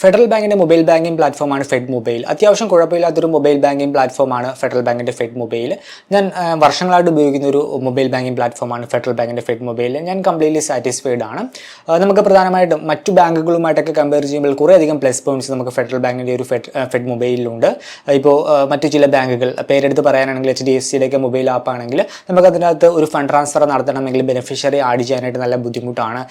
Federal ബാങ്കിന്റെ mobile banking പ്ലാറ്റ്ഫോമാണ് fed mobile. അത്യാവശ്യം കുഴപ്പമില്ലാത്തൊരു മൊബൈൽ ബാങ്കിംഗ് പ്ലാറ്റ്ഫോമാണ് ഫെഡറൽ ബാങ്കിന്റെ ഫെഡ് മൊബൈൽ. ഞാൻ വർഷങ്ങളായിട്ട് ഉപയോഗിക്കുന്ന ഒരു മൊബൈൽ ബാങ്കിംഗ് പ്ലാറ്റ്ഫോമാണ് ഫെഡറൽ ബാങ്കിന്റെ ഫെഡ് മൊബൈൽ. ഞാൻ കംപ്ലീറ്റ്ലി സാറ്റിസ്ഫൈഡ് ആണ്. നമുക്ക് പ്രധാനമായിട്ടും മറ്റു ബാങ്കുകളുമായിട്ടൊക്കെ കമ്പയർ ചെയ്യുമ്പോൾ കുറേ അധികം പ്ലസ് പോയിന്റ്സ് നമുക്ക് ഫെഡറൽ ബാങ്കിന്റെ ഒരു ഫെഡ് ഫെഡ് മൊബൈലിലുണ്ട്. ഇപ്പോൾ മറ്റു ചില ബാങ്കുകൾ പേരെടുത്ത് പറയാനാണെങ്കിൽ എച്ച് ഡി എഫ് സിയുടെ ഒക്കെ മൊബൈൽ ആപ്പ് ആണെങ്കിൽ നമുക്ക് അതിനകത്ത് ഒരു ഫണ്ട് ട്രാൻസ്ഫർ നടത്തണമെങ്കിൽ ബെനിഫിഷ്യറി ആഡ് ചെയ്യാനായിട്ട് നല്ല ബുദ്ധിമുട്ടാണ്.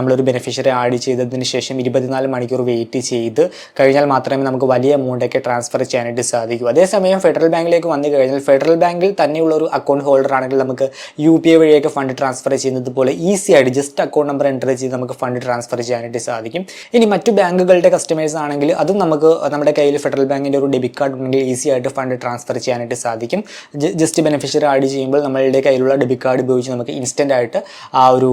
നമ്മളൊരു ബെനിഫിഷ്യറി ആഡ് ചെയ്തതിന് ശേഷം ഇരുപത്തിനാല് മണിക്കൂർ വെയിറ്റ് ചെയ്ത് കഴിഞ്ഞാൽ മാത്രമേ നമുക്ക് വലിയ എമൗണ്ടൊക്കെ ട്രാൻസ്ഫർ ചെയ്യാനായിട്ട് സാധിക്കൂ. അതേസമയം ഫെഡറൽ ബാങ്കിലേക്ക് വന്നു കഴിഞ്ഞാൽ ഫെഡറൽ ബാങ്കിൽ തന്നെയുള്ള ഒരു അക്കൗണ്ട് ഹോൾഡർ ആണെങ്കിൽ നമുക്ക് യു പി ഐ വഴിയൊക്കെ ഫണ്ട് ട്രാൻസ്ഫർ ചെയ്യുന്നത് പോലെ ഈസി ആയിട്ട് ജസ്റ്റ് അക്കൗണ്ട് നമ്പർ എന്റർ ചെയ്ത് നമുക്ക് ഫണ്ട് ട്രാൻസ്ഫർ ചെയ്യാനായിട്ട് സാധിക്കും. ഇനി മറ്റു ബാങ്കുകളുടെ കസ്റ്റമേഴ്സ് ആണെങ്കിൽ അതും നമുക്ക് നമ്മുടെ കയ്യിൽ ഫെഡറൽ ബാങ്കിന്റെ ഒരു ഡെബിറ്റ് കാർഡ് ഉണ്ടെങ്കിൽ ഈസി ആയിട്ട് ഫണ്ട് ട്രാൻസ്ഫർ ചെയ്യാനായിട്ട് സാധിക്കും. ജസ്റ്റ് ബെനിഫിഷ്യറി ആഡ് ചെയ്യുമ്പോൾ നമ്മളുടെ കയ്യിലുള്ള ഡെബിറ്റ് കാർഡ് ഉപയോഗിച്ച് നമുക്ക് ഇൻസ്റ്റന്റ് ആയിട്ട് ആ ഒരു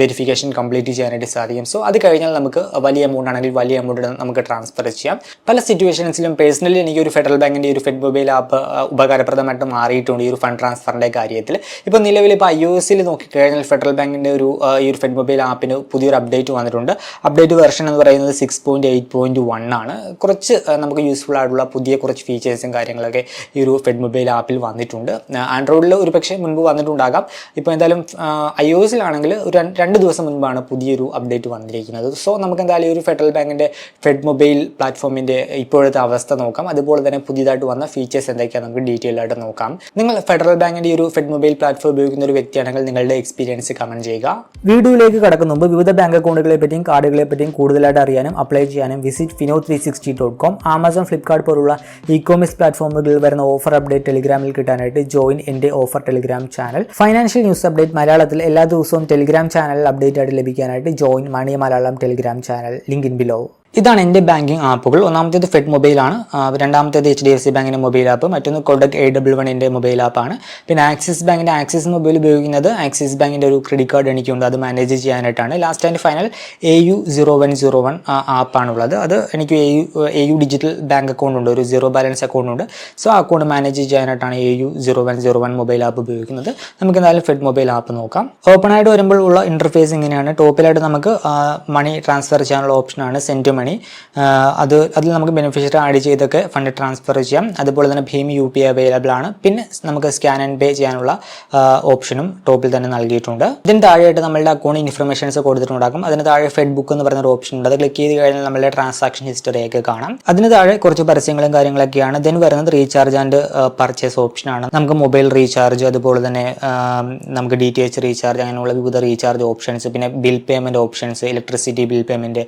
വെരിഫിക്കേഷൻ കംപ്ലീറ്റ് ചെയ്യാനായിട്ട് സാധിക്കും. സോ അത് കഴിഞ്ഞാൽ നമുക്ക് വലിയ എമൗണ്ട് ആണെങ്കിൽ വലിയ എമൗണ്ട് നമുക്ക് ട്രാൻസ്ഫർ ചെയ്യാം. പല സിറ്റുവേഷൻസിലും പേഴ്സണലി എനിക്ക് ഒരു ഫെഡറൽ ബാങ്കിന്റെ ഒരു ഫെഡ് മൊബൈൽ ആപ്പ് ഉപകാരപ്രദമായിട്ട് മാറിയിട്ടുണ്ട് ഈ ഒരു ഫണ്ട് ട്രാൻസ്ഫറിന്റെ കാര്യത്തിൽ. ഇപ്പോൾ നിലവിൽ ഇപ്പോൾ ഐ ഒ എസിൽ നോക്കിക്കഴിഞ്ഞാൽ ഫെഡറൽ ബാങ്കിന്റെ ഒരു ഈ ഒരു ഫെഡ് മൊബൈൽ ആപ്പിന് പുതിയൊരു അപ്ഡേറ്റ് വന്നിട്ടുണ്ട്. അപ്ഡേറ്റ് വെർഷൻ എന്ന് പറയുന്നത് six point eight point one ആണ്. കുറച്ച് നമുക്ക് യൂസ്ഫുൾ ആയിട്ടുള്ള പുതിയ കുറച്ച് ഫീച്ചേഴ്സും കാര്യങ്ങളൊക്കെ ഈ ഒരു ഫെഡ് മൊബൈൽ ആപ്പിൽ വന്നിട്ടുണ്ട്. ആൻഡ്രോയിഡിൽ ഒരു പക്ഷേ മുൻപ് വന്നിട്ടുണ്ടാകാം. ഇപ്പോൾ എന്തായാലും ഐ ഒ എസിലാണെങ്കിൽ ഒരു രണ്ട് ദിവസം മുൻപാണ് പുതിയൊരു അപ്ഡേറ്റ് വന്നിരിക്കുന്നത്. സോ നമുക്ക് എന്തായാലും ഈ ഒരു ഫെഡറൽ ബാങ്കിന്റെ ഫെഡ് മൊബൈൽ പ്ലാറ്റ്ഫോമിന്റെ ഇപ്പോഴത്തെ അവസ്ഥ നോക്കാം. അതുപോലെ തന്നെ പുതിയതായിട്ട് വന്ന ഫീച്ചേഴ്സ് എന്തൊക്കെയാണ് നമുക്ക് ഡീറ്റെയിൽ ആയിട്ട് നോക്കാം. നിങ്ങൾ ഫെഡറൽ ബാങ്കിന്റെ ഒരു ഫെഡ് മൊബൈൽ പ്ലാറ്റ്ഫോം ഉപയോഗിക്കുന്ന ഒരു വ്യക്തിയാണെങ്കിൽ നിങ്ങളുടെ എക്സ്പീരിയൻസ് കമന്റ് ചെയ്യുക. വീഡിയോയിലേക്ക് കടക്കുന്ന മുമ്പ് വിവിധ ബാങ്ക് അക്കൗണ്ടുകളെ പറ്റിയും കാർഡുകളെ പറ്റിയും കൂടുതലായിട്ട് അറിയാനും അപ്ലൈ ചെയ്യാനും visit Fino three sixty dot com Amazon Flipkart പോലുള്ള ഇ കോമേഴ്സ് പ്ലാറ്റ്ഫോമുകളിൽ വരുന്ന ഓഫർ അപ്ഡേറ്റ് ടെലിഗ്രാമിൽ കിട്ടാനായിട്ട് ജോയിൻ എന്റെ offer Telegram channel financial news update മലയാളത്തിൽ എല്ലാ ദിവസവും ടെലിഗ്രാം ചാനൽ അപ്ഡേറ്റ് ആയിട്ട് ലഭിക്കാനായിട്ട് join money Malayalam Telegram channel link in below ഇതാണ് എന്റെ ബാങ്കിങ് ആപ്പുകൾ. ഒന്നാമത്തേത് ഫെഡ് മൊബൈലാണ് രണ്ടാമത്തേത് എച്ച് ഡി എഫ് സി ബാങ്കിന്റെ മൊബൈൽ ആപ്പ് മറ്റൊന്ന് കൊഡക് എ ഡബിൾ വണ്ണിന്റെ മൊബൈൽ ആപ്പാണ് പിന്നെ ആക്സിസ് ബാങ്കിന്റെ ആക്സിസ് മൊബൈൽ ഉപയോഗിക്കുന്നത് ആക്സിസ് ബാങ്കിന്റെ ഒരു ക്രെഡിറ്റ് കാർഡ് എനിക്കുണ്ട്. അത് മാനേജ് ചെയ്യാനായിട്ടാണ്. Last and final A U zero one zero one ആപ്പാണുള്ളത് അത് എനിക്ക് A U A U digital bank account ഉണ്ട്. ഒരു സീറോ ബാലൻസ് അക്കൗണ്ട് ഉണ്ട്. സോ ആ അക്കൗണ്ട് മാനേജ് ചെയ്യാനായിട്ടാണ് A U zero one zero one mobile app ഉപയോഗിക്കുന്നത്. നമുക്ക് എന്തായാലും ഫെഡ് മൊബൈൽ ആപ്പ് നോക്കാം. ഓപ്പൺ ആയിട്ട് വരുമ്പോൾ ഉള്ള ഇന്റർഫേസ് ഇങ്ങനെയാണ്. ടോപ്പിലായിട്ട് നമുക്ക് മണി ട്രാൻസ്ഫർ ചെയ്യാനുള്ള ഓപ്ഷനാണ് സെന്റ് മണി അത് അതിൽ നമുക്ക് ബെനിഫിഷ്യറി ആഡ് ചെയ്തൊക്കെ ഫണ്ട് ട്രാൻസ്ഫർ ചെയ്യാം. അതുപോലെ തന്നെ ഭീം യു പി അവൈലബിൾ ആണ്. പിന്നെ നമുക്ക് സ്കാൻ ആൻഡ് പേ ചെയ്യാനുള്ള ഓപ്ഷനും ടോപ്പിൽ തന്നെ നൽകിയിട്ടുണ്ട്. ഇതിന് താഴെയായിട്ട് നമ്മളുടെ അക്കൗണ്ട് ഇൻഫർമേഷൻസ് കൊടുത്തിട്ടുണ്ടാകും. അതിന് താഴെ ഫെഡ് ബുക്ക് എന്ന് പറയുന്ന ഒരു ഓപ്ഷൻ ഉണ്ട്. അത് ക്ലിക്ക് ചെയ്ത് കഴിഞ്ഞാൽ നമ്മളുടെ ട്രാൻസാക്ഷൻ ഹിസ്റ്ററിയൊക്കെ കാണാം. അതിന് താഴെ കുറച്ച് പരസ്യങ്ങളും കാര്യങ്ങളൊക്കെയാണ്. ദെൻ വരുന്നത് റീചാർജ് ആൻഡ് പർച്ചേസ് ഓപ്ഷനാണ് നമുക്ക് മൊബൈൽ റീചാർജ് അതുപോലെ തന്നെ നമുക്ക് ഡി ടി എച്ച് റീചാർജ് അങ്ങനെയുള്ള വിവിധ റീചാർജ് ഓപ്ഷൻസ് പിന്നെ bill payment options electricity bill payment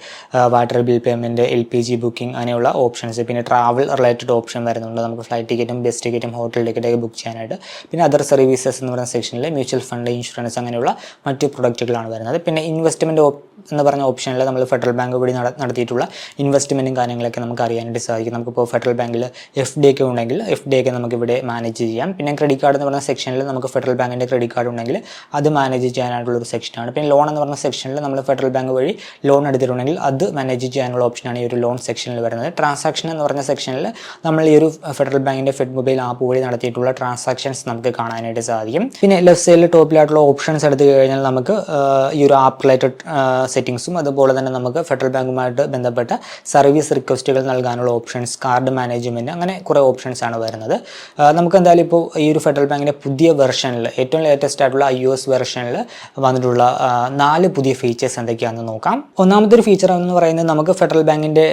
water bill payment L P G booking അങ്ങനെയുള്ള ഓപ്ഷൻസ് പിന്നെ ട്രാവൽ റിലേറ്റഡ് ഓപ്ഷൻ വരുന്നുണ്ട്. നമുക്ക് ഫ്ലൈറ്റ് ടിക്കറ്റും ബസ് ടിക്കറ്റും ഹോട്ടൽ ടിക്കറ്റൊക്കെ ബുക്ക് ചെയ്യാനായിട്ട്. പിന്നെ അതർ സർവീസസ് എന്ന് പറയുന്ന സെക്ഷനിൽ മ്യൂച്വൽ ഫണ്ട് ഇൻഷുറൻസ് അങ്ങനെയുള്ള മറ്റ് പ്രൊഡക്റ്റുകളാണ് വരുന്നത്. പിന്നെ ഇൻവെസ്റ്റ്മെന്റ് എന്ന് പറഞ്ഞ ഓപ്ഷനിൽ നമ്മൾ ഫെഡറൽ ബാങ്ക് വഴി നടത്തിയിട്ടുള്ള ഇൻവെസ്റ്റ്മെന്റും കാര്യങ്ങളൊക്കെ നമുക്ക് അറിയാനായിട്ട് സാധിക്കും. നമുക്കിപ്പോൾ ഫെഡറൽ ബാങ്കിൽ എഫ് ഡി ഒക്കെ ഉണ്ടെങ്കിൽ എഫ് ഡി ഒക്കെ നമുക്ക് ഇവിടെ മാനേജ് ചെയ്യാം. പിന്നെ ക്രെഡിറ്റ് കാർഡ് എന്ന് പറഞ്ഞ സെക്ഷനിൽ നമുക്ക് ഫെഡറൽ ബാങ്കിന്റെ ക്രെഡിറ്റ് കാർഡ് ഉണ്ടെങ്കിൽ അത് മാനേജ് ചെയ്യാനായിട്ടുള്ള ഒരു സെക്ഷനാണ് പിന്നെ ലോൺ എന്ന് പറഞ്ഞ സെക്ഷനിൽ നമ്മൾ ഫെഡറൽ ബാങ്ക് വഴി ലോൺ എടുത്തിട്ടുണ്ടെങ്കിൽ അത് മാനേജ് ചെയ്യാനുള്ള ഓപ്ഷനാണ് ഈ ഒരു ലോൺ സെക്ഷനിൽ വരുന്നത്. ട്രാൻസാക്ഷൻ എന്ന് പറഞ്ഞ സെക്ഷനിൽ നമ്മൾ ഈ ഒരു ഫെഡറൽ ബാങ്കിന്റെ ഫെഡ് മൊബൈൽ ആപ്പ് വഴി നടത്തിയിട്ടുള്ള ട്രാൻസാക്ഷൻസ് നമുക്ക് കാണാനായിട്ട് സാധിക്കും. പിന്നെ ലെഫ്റ്റ് സൈഡിൽ ടോപ്പിലായിട്ടുള്ള ഓപ്ഷൻസ് എടുത്തു കഴിഞ്ഞാൽ നമുക്ക് ഈ ഒരു ആപ്പ് റിലേറ്റഡ് സെറ്റിംഗ്സും അതുപോലെ തന്നെ നമുക്ക് ഫെഡറൽ ബാങ്കുമായിട്ട് ബന്ധപ്പെട്ട സർവീസ് റിക്വസ്റ്റുകൾ നൽകാനുള്ള ഓപ്ഷൻസ് കാർഡ് മാനേജ്മെന്റ് അങ്ങനെ കുറേ ഓപ്ഷൻസ് ആണ് വരുന്നത്. നമുക്ക് എന്തായാലും ഇപ്പോൾ ഈ ഒരു ഫെഡറൽ ബാങ്കിന്റെ പുതിയ വെർഷനിൽ ഏറ്റവും ലേറ്റസ്റ്റ് ആയിട്ടുള്ള ഐ എസ് വെർഷനിൽ വന്നിട്ടുള്ള നാല് പുതിയ ഫീച്ചേഴ്സ് എന്തൊക്കെയാണെന്ന് നോക്കാം. ഒന്നാമത്തെ ഒരു ഫീച്ചർ എന്ന് പറയുന്നത് നമുക്ക് ഫെഡറൽ ബാങ്കിന്റെ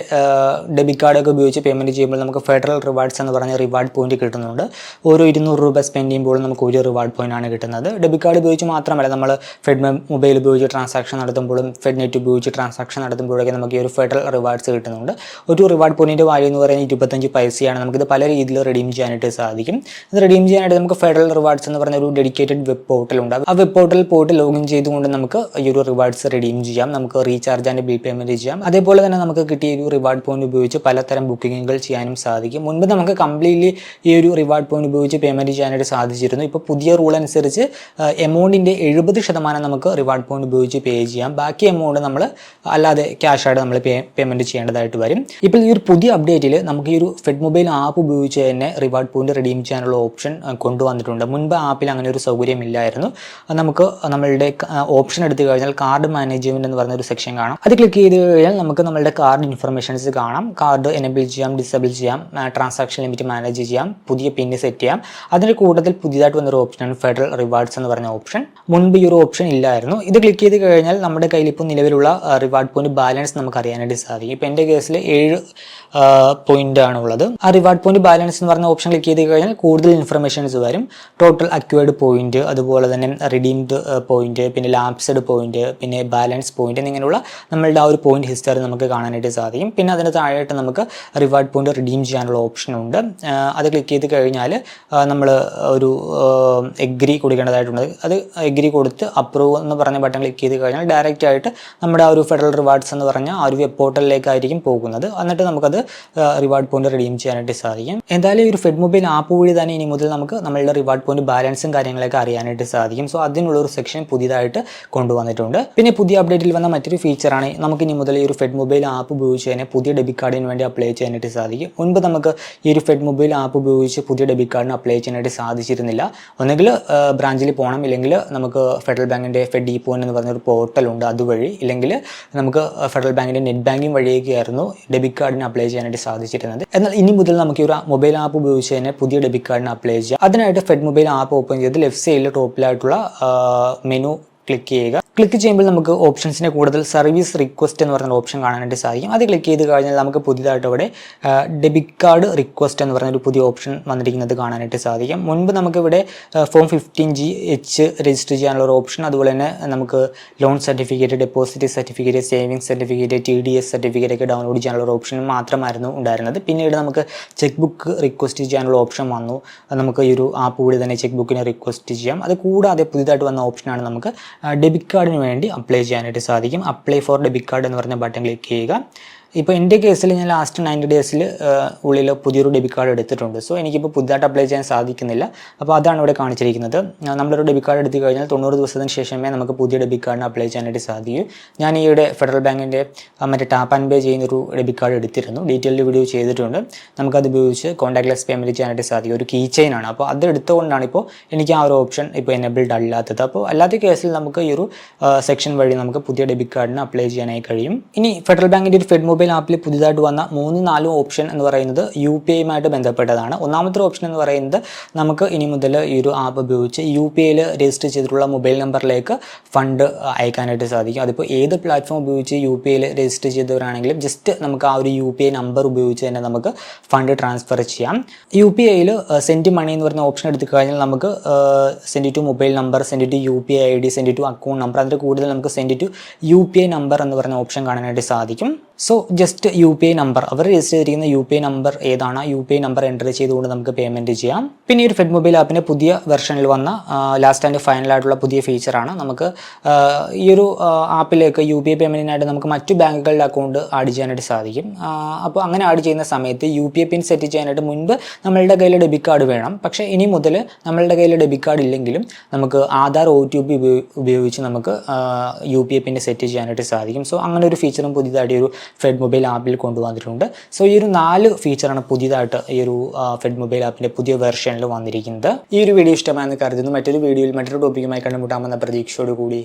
ഡെബിറ്റ് കാർഡൊക്കെ ഉപയോഗിച്ച് പേയ്മെന്റ് ചെയ്യുമ്പോൾ നമുക്ക് ഫെഡറൽ റിവാർഡ്സ് എന്ന് പറഞ്ഞ റിവാർഡ് പോയിന്റ് കിട്ടുന്നുണ്ട്. ഓരോ ഇരുന്നൂറ് രൂപ സ്പെൻഡ് ചെയ്യുമ്പോൾ നമുക്ക് ഒരു റിവാർഡ് പോയിന്റ് ആണ് കിട്ടുന്നത്. ഡെബിറ്റ് കാർഡ് ഉപയോഗിച്ച് മാത്രമല്ല നമ്മൾ ഫെഡ് മൊബൈൽ ഉപയോഗിച്ച് ട്രാൻസാക്ഷൻ നടത്തുമ്പോഴും ഫെഡ് നെറ്റ് ഉപയോഗിച്ച് ട്രാൻസാക്ഷൻ നടത്തുമ്പോഴൊക്കെ നമുക്ക് ഈ ഒരു ഫെഡറൽ റിവാർഡ്സ് കിട്ടുന്നുണ്ട്. ഒരു റിവാർഡ് പോയിന്റിന്റെ വാല്യൂ എന്ന് പറയുന്നത് ഇരുപത്തഞ്ച് പൈസയാണ്. നമുക്കിത് പല രീതിയിൽ റെഡീം ചെയ്യാനായിട്ട് സാധിക്കും. ഇത് റെഡീം ചെയ്യാനായിട്ട് നമുക്ക് ഫെഡറൽ റിവാർഡ്സ് എന്ന് പറഞ്ഞ ഒരു ഡെഡിക്കേറ്റഡ് വെബ് പോർട്ടൽ ഉണ്ട്. ആ വെബ് പോർട്ടലിൽ പോയിട്ട് ലോഗിൻ ചെയ്തുകൊണ്ട് നമുക്ക് ഈ ഒരു റിവാർഡ്സ് റെഡീം ചെയ്യാം. നമുക്ക് റീചാർജ് ആൻഡ് ബിൽ പേയ്മെന്റ് ചെയ്യാം. അതേപോലെ തന്നെ നമുക്ക് കിട്ടിയ ഒരു റിവാർഡ് പോയിന്റ് ഉപയോഗിച്ച് പലതരം ബുക്കിങ്ങുകൾ ചെയ്യാനും സാധിക്കും. മുൻപ് നമുക്ക് കംപ്ലീറ്റ്ലി ഈ ഒരു റിവാർഡ് പോയിന്റ് ഉപയോഗിച്ച് പേയ്മെന്റ് ചെയ്യാനായിട്ട് സാധിച്ചിരുന്നു. ഇപ്പോൾ പുതിയ റൂൾ അനുസരിച്ച് എമൗണ്ടിന്റെ എഴുപത് ശതമാനം നമുക്ക് റിവാർഡ് പോയിന്റ് ഉപയോഗിച്ച് പേ ചെയ്യാം. ബാക്കി എമൗണ്ട് നമ്മൾ അല്ലാതെ ക്യാഷ് ആയിട്ട് നമ്മൾ പേ പേയ്മെന്റ് ചെയ്യേണ്ടതായിട്ട് വരും. ഇപ്പോൾ ഈ ഒരു പുതിയ അപ്ഡേറ്റിൽ നമുക്ക് ഈ ഒരു ഫെഡ് മൊബൈൽ ആപ്പ് ഉപയോഗിച്ച് തന്നെ റിവാർഡ് പോയിന്റ് റിഡീം ചെയ്യാനുള്ള ഓപ്ഷൻ കൊണ്ടുവന്നിട്ടുണ്ട്. മുൻപ് ആപ്പിൽ അങ്ങനെ ഒരു സൗകര്യം ഇല്ലായിരുന്നു നമുക്ക് നമ്മളുടെ ഓപ്ഷൻ എടുത്തു കഴിഞ്ഞാൽ കാർഡ് മാനേജ്മെന്റ് എന്ന് പറഞ്ഞ ഒരു സെക്ഷൻ കാണാം. അത് ക്ലിക്ക് ചെയ്ത് കഴിഞ്ഞാൽ നമുക്ക് നമ്മളുടെ നമ്മളുടെ കാർഡ് ഇൻഫർമേഷൻസ് കാണാം. കാർഡ് എനേബിൾ ചെയ്യാം ഡിസേബിൾ ചെയ്യാം ട്രാൻസാക്ഷൻ ലിമിറ്റ് മാനേജ് ചെയ്യാം പുതിയ പിന്ന് സെറ്റ് ചെയ്യാം. അതിന്റെ കൂട്ടത്തിൽ പുതിയതായിട്ട് വന്നൊരു ഓപ്ഷനാണ് ഫെഡറൽ റിവാർഡ്സ് എന്ന് പറഞ്ഞ ഓപ്ഷൻ മുൻപ് ഈ ഒരു ഓപ്ഷൻ ഇല്ലായിരുന്നു. ഇത് ക്ലിക്ക് ചെയ്ത് കഴിഞ്ഞാൽ നമ്മുടെ കയ്യിൽ ഇപ്പോൾ നിലവിലുള്ള റിവാർഡ് പോയിന്റ് ബാലൻസ് നമുക്ക് അറിയാനായിട്ട് സാധിക്കും. ഇപ്പോൾ എന്റെ കേസിൽ ഏഴ് പോയിന്റ് ആണ് ഉള്ളത്. ആ റിവാർഡ് പോയിന്റ് ബാലൻസ് എന്ന് പറഞ്ഞ ഓപ്ഷൻ ക്ലിക്ക് ചെയ്ത് കഴിഞ്ഞാൽ കൂടുതൽ ഇൻഫർമേഷൻസ് വരും. ടോട്ടൽ അക്വേർഡ് പോയിന്റ് അതുപോലെ തന്നെ റിഡീംഡ് പോയിന്റ് പിന്നെ ലാപ്സഡ് പോയിന്റ് പിന്നെ ബാലൻസ് പോയിന്റ് എന്നിങ്ങനെയുള്ള നമ്മളുടെ ആ ഒരു പോയിന്റ് ഹിസ്റ്ററി നമുക്ക് കാണാനായിട്ട് സാധിക്കും. പിന്നെ അതിന് താഴെയായിട്ട് നമുക്ക് റിവാർഡ് പോയിന്റ് റിഡീം ചെയ്യാനുള്ള ഓപ്ഷൻ ഉണ്ട്. അത് ക്ലിക്ക് ചെയ്ത് കഴിഞ്ഞാൽ നമ്മൾ ഒരു എഗ്രി കൊടുക്കേണ്ടതായിട്ടുണ്ട്. അത് എഗ്രി കൊടുത്ത് അപ്രൂവ് എന്ന് പറഞ്ഞ ബട്ടൺ ക്ലിക്ക് ചെയ്ത് കഴിഞ്ഞാൽ ഡയറക്റ്റ് ആയിട്ട് നമ്മുടെ ആ ഒരു ഫെഡറൽ റിവാർഡ്സ് എന്ന് പറഞ്ഞ ആ ഒരു വെബ് പോർട്ടലിലേക്കായിരിക്കും പോകുന്നത്. എന്നിട്ട് നമുക്കത് റിവാർഡ് പോയിന്റ് റിഡീം ചെയ്യാനായിട്ട് സാധിക്കും. എന്തായാലും ഈ ഒരു ഫെഡ് മൊബൈൽ ആപ്പ് വഴി തന്നെ ഇനി മുതൽ നമുക്ക് നമ്മളുടെ റിവാർഡ് പോയിന്റ് ബാലൻസും കാര്യങ്ങളൊക്കെ അറിയാനായിട്ട് സാധിക്കും. സോ അതിനുള്ള ഒരു സെക്ഷൻ പുതിയതായിട്ട് കൊണ്ടുവന്നിട്ടുണ്ട്. പിന്നെ പുതിയ അപ്ഡേറ്റിൽ വന്ന മറ്റൊരു ഫീച്ചറാണ് നമുക്ക് ഇനി മുതൽ ഈ ഒരു ഫെഡ് മൊബൈൽ ആപ്പ് ഉപയോഗിച്ച് തന്നെ പുതിയ ഡെബിറ്റ് കാർഡിന് വേണ്ടി അപ്ലൈ ചെയ്യാനായിട്ട് സാധിക്കും. മുൻപ് നമുക്ക് ഈ ഒരു ഫെഡ് മൊബൈൽ ആപ്പ് ഉപയോഗിച്ച് പുതിയ ഡെബിറ്റ് കാർഡിന് അപ്ലൈ ചെയ്യാനായിട്ട് സാധിച്ചിരുന്നില്ല. ഒന്നെങ്കിൽ ബ്രാഞ്ചിൽ പോകണം ഇല്ലെങ്കിൽ നമുക്ക് ഫെഡറൽ ബാങ്കിന്റെ ഫെഡ് ഡി പോയിന്റ് എന്ന് പറഞ്ഞൊരു പോർട്ടലുണ്ട് അതുവഴി ഇല്ലെങ്കിൽ നമുക്ക് ഫെഡറൽ ബാങ്കിന്റെ നെറ്റ് ബാങ്കിങ് വഴിയൊക്കെയായിരുന്നു ഡെബിറ്റ് കാർഡിന് അപ്ലൈ ചെയ്യാനായിട്ട് സാധിച്ചിരുന്നത്. എന്നാൽ ഇനി മുതൽ നമുക്ക് ഒരു മൊബൈൽ ആപ്പ് ഉപയോഗിച്ച് തന്നെ പുതിയ ഡെബിറ്റ് കാർഡിന് അപ്ലൈ ചെയ്യാം. അതിനായിട്ട് ഫെഡ് മൊബൈൽ ആപ്പ് ഓപ്പൺ ചെയ്ത് ലെഫ്റ്റ് സൈഡിൽ ടോപ്പിലായിട്ടുള്ള മെനു ക്ലിക്ക് ചെയ്യുക. ക്ലിക്ക് ചെയ്യുമ്പോൾ നമുക്ക് ഓപ്ഷൻസിന് കൂടുതൽ സർവീസ് റിക്വസ്റ്റ് എന്ന് പറഞ്ഞ ഓപ്ഷൻ കാണാനായിട്ട് സാധിക്കും. അത് ക്ലിക്ക് ചെയ്ത് കഴിഞ്ഞാൽ നമുക്ക് പുതിയതായിട്ട് അവിടെ ഡെബിറ്റ് കാർഡ് റിക്വസ്റ്റ് എന്ന് പറഞ്ഞൊരു പുതിയ ഓപ്ഷൻ വന്നിരിക്കുന്നത് കാണാനായിട്ട് സാധിക്കും. മുൻപ് നമുക്കിവിടെ form fifteen G H register ചെയ്യാനുള്ള ഒരു ഓപ്ഷൻ അതുപോലെ തന്നെ നമുക്ക് loan certificate deposit certificate savings certificate T D S certificate ഒക്കെ ഡൗൺലോഡ് ചെയ്യാനുള്ള ഒരു ഓപ്ഷൻ മാത്രമായിരുന്നു ഉണ്ടായിരുന്നത്. പിന്നീട് നമുക്ക് ചെക്ക് ബുക്ക് റിക്വസ്റ്റ് ചെയ്യാനുള്ള ഓപ്ഷൻ വന്നു. നമുക്ക് ഈ ഒരു ആപ്പ് കൂടി തന്നെ ചെക്ക് ബുക്കിനെ റിക്വസ്റ്റ് ചെയ്യാം. അത് കൂടാതെ പുതിയതായിട്ട് വന്ന ഓപ്ഷനാണ് നമുക്ക് ഡെബിറ്റ് കാർഡിന് വേണ്ടി അപ്ലൈ ചെയ്യാനായിട്ട് സാധിക്കും. അപ്ലൈ ഫോർ ഡെബിറ്റ് കാർഡ് എന്ന് പറഞ്ഞ ബട്ടൺ ക്ലിക്ക് ചെയ്യുക. ഇപ്പോൾ എന്റെ കേസിൽ ഞാൻ ലാസ്റ്റ് നയന്റി ഡേയ്സിൽ ഉള്ളിൽ പുതിയൊരു ഡെബിറ്റ് കാർഡ് എടുത്തിട്ടുണ്ട്. സോ എനിക്കിപ്പോൾ പുതുതായിട്ട് അപ്ലൈ ചെയ്യാൻ സാധിക്കുന്നില്ല. അപ്പോൾ അതാണ് ഇവിടെ കാണിച്ചിരിക്കുന്നത്. നമ്മളൊരു ഡെബിറ്റ് കാർഡ് എടുത്തു കഴിഞ്ഞാൽ തൊണ്ണൂറ് ദിവസത്തിന് ശേഷമേ നമുക്ക് പുതിയ ഡെബിറ്റ് കാർഡിന് അപ്ലൈ ചെയ്യാനായിട്ട് സാധിക്കൂ. ഞാൻ ഈയിടെ ഫെഡറൽ ബാങ്കിന്റെ മറ്റേ ടാപ്പ് ആൻഡ് പേ ചെയ്യുന്നൊരു ഡെബിറ്റ് കാർഡ് എടുത്തിരുന്നു. ഡീറ്റെയിൽഡ് വീഡിയോ ചെയ്തിട്ടുണ്ട്. നമുക്കത് ഉപയോഗിച്ച് കോൺടാക്ട്ലെസ് പേയ്മെന്റ് ചെയ്യാനായിട്ട് സാധിക്കും. ഒരു കീ ചെയിൻ ആണ്. അപ്പോൾ അത് എടുത്തുകൊണ്ടാണ് ഇപ്പോൾ എനിക്ക് ആ ഒരു ഓപ്ഷൻ ഇപ്പോൾ എനേബിൾഡ് അല്ലാത്തത്. അപ്പോൾ അല്ലാത്ത കേസിൽ നമുക്ക് ഈ ഒരു സെക്ഷൻ വഴി നമുക്ക് പുതിയ ഡെബിറ്റ് കാർഡിന് അപ്ലൈ ചെയ്യാനായി കഴിയും. ഇനി ഫെഡറൽ ബാങ്കിന്റെ ഒരു ഫെഡ് മൊബൈൽ ആപ്പിൽ പുതിയതായിട്ട് വന്ന മൂന്ന് നാലും ഓപ്ഷൻ എന്ന് പറയുന്നത് യു പി ഐയുമായിട്ട് ബന്ധപ്പെട്ടതാണ്. ഒന്നാമത്തെ ഓപ്ഷൻ എന്ന് പറയുന്നത് നമുക്ക് ഇനി മുതൽ ഈ ഒരു ആപ്പ് ഉപയോഗിച്ച് യു പി ഐയിൽ രജിസ്റ്റർ ചെയ്തിട്ടുള്ള മൊബൈൽ നമ്പറിലേക്ക് ഫണ്ട് അയക്കാനായിട്ട് സാധിക്കും. അതിപ്പോൾ ഏത് പ്ലാറ്റ്ഫോം ഉപയോഗിച്ച് യു പി ഐയിൽ രജിസ്റ്റർ ചെയ്തവരാണെങ്കിലും ജസ്റ്റ് നമുക്ക് ആ ഒരു യു പി ഐ നമ്പർ ഉപയോഗിച്ച് തന്നെ നമുക്ക് ഫണ്ട് ട്രാൻസ്ഫർ ചെയ്യാം. യു പി ഐയിൽ സെൻഡ് മണി എന്ന് പറയുന്ന ഓപ്ഷൻ എടുത്തു കഴിഞ്ഞാൽ നമുക്ക് send to mobile number send to U P I I D send to account number അതിന്റെ കൂടുതൽ നമുക്ക് send to U P I number എന്ന് പറയുന്ന ഓപ്ഷൻ കാണാനായിട്ട് സാധിക്കും. So just U P I number our register ചെയ്തിരിക്കുന്ന യു പി ഐ നമ്പർ ഏതാണ്? U P I number enter ചെയ്തുകൊണ്ട് നമുക്ക് പേയ്മെന്റ് ചെയ്യാം. പിന്നെ ഈ ഒരു ഫെഡ് മൊബൈൽ ആപ്പിന്റെ പുതിയ വെർഷനിൽ വന്ന ലാസ്റ്റ് ആൻഡ് ഫൈനൽ ആയിട്ടുള്ള പുതിയ ഫീച്ചറാണ് നമുക്ക് ഈ ഒരു ആപ്പിലേക്ക് യു പി ഐ പേയ്മെന്റിനായിട്ട് നമുക്ക് മറ്റു ബാങ്കുകളുടെ അക്കൗണ്ട് ആഡ് ചെയ്യാനായിട്ട് സാധിക്കും. അപ്പോൾ അങ്ങനെ ആഡ് ചെയ്യുന്ന സമയത്ത് U P I PIN set ചെയ്യാനായിട്ട് മുൻപ് നമ്മളുടെ കയ്യിൽ ഡെബിറ്റ് കാർഡ് വേണം. പക്ഷേ ഇനി മുതൽ നമ്മളുടെ കയ്യിൽ ഡെബിറ്റ് കാർഡ് ഇല്ലെങ്കിലും നമുക്ക് ആധാർ ഒ ടി പി ഉപയോഗിച്ച് നമുക്ക് യു പി ഐ പിന്റെ സെറ്റ് ചെയ്യാനായിട്ട് സാധിക്കും. സോ അങ്ങനെ ഒരു ഫീച്ചറും പുതിയതായിട്ട് ഒരു ഫെഡ് മൊബൈൽ ആപ്പിൽ കൊണ്ടുവന്നിട്ടുണ്ട്. സോ ഈ ഒരു നാല് ഫീച്ചറാണ് പുതിയതായിട്ട് ഈ ഒരു ഫെഡ് മൊബൈൽ ആപ്പിന്റെ പുതിയ വെർഷനിൽ വന്നിരിക്കുന്നത്. ഈ ഒരു വീഡിയോ ഇഷ്ടമായെന്ന് കരുതുന്നു. മറ്റൊരു വീഡിയോയിൽ മറ്റൊരു ടോപ്പിക്കുമായി കണ്ടുമുട്ടാമെന്ന പ്രതീക്ഷയോടുകൂടി.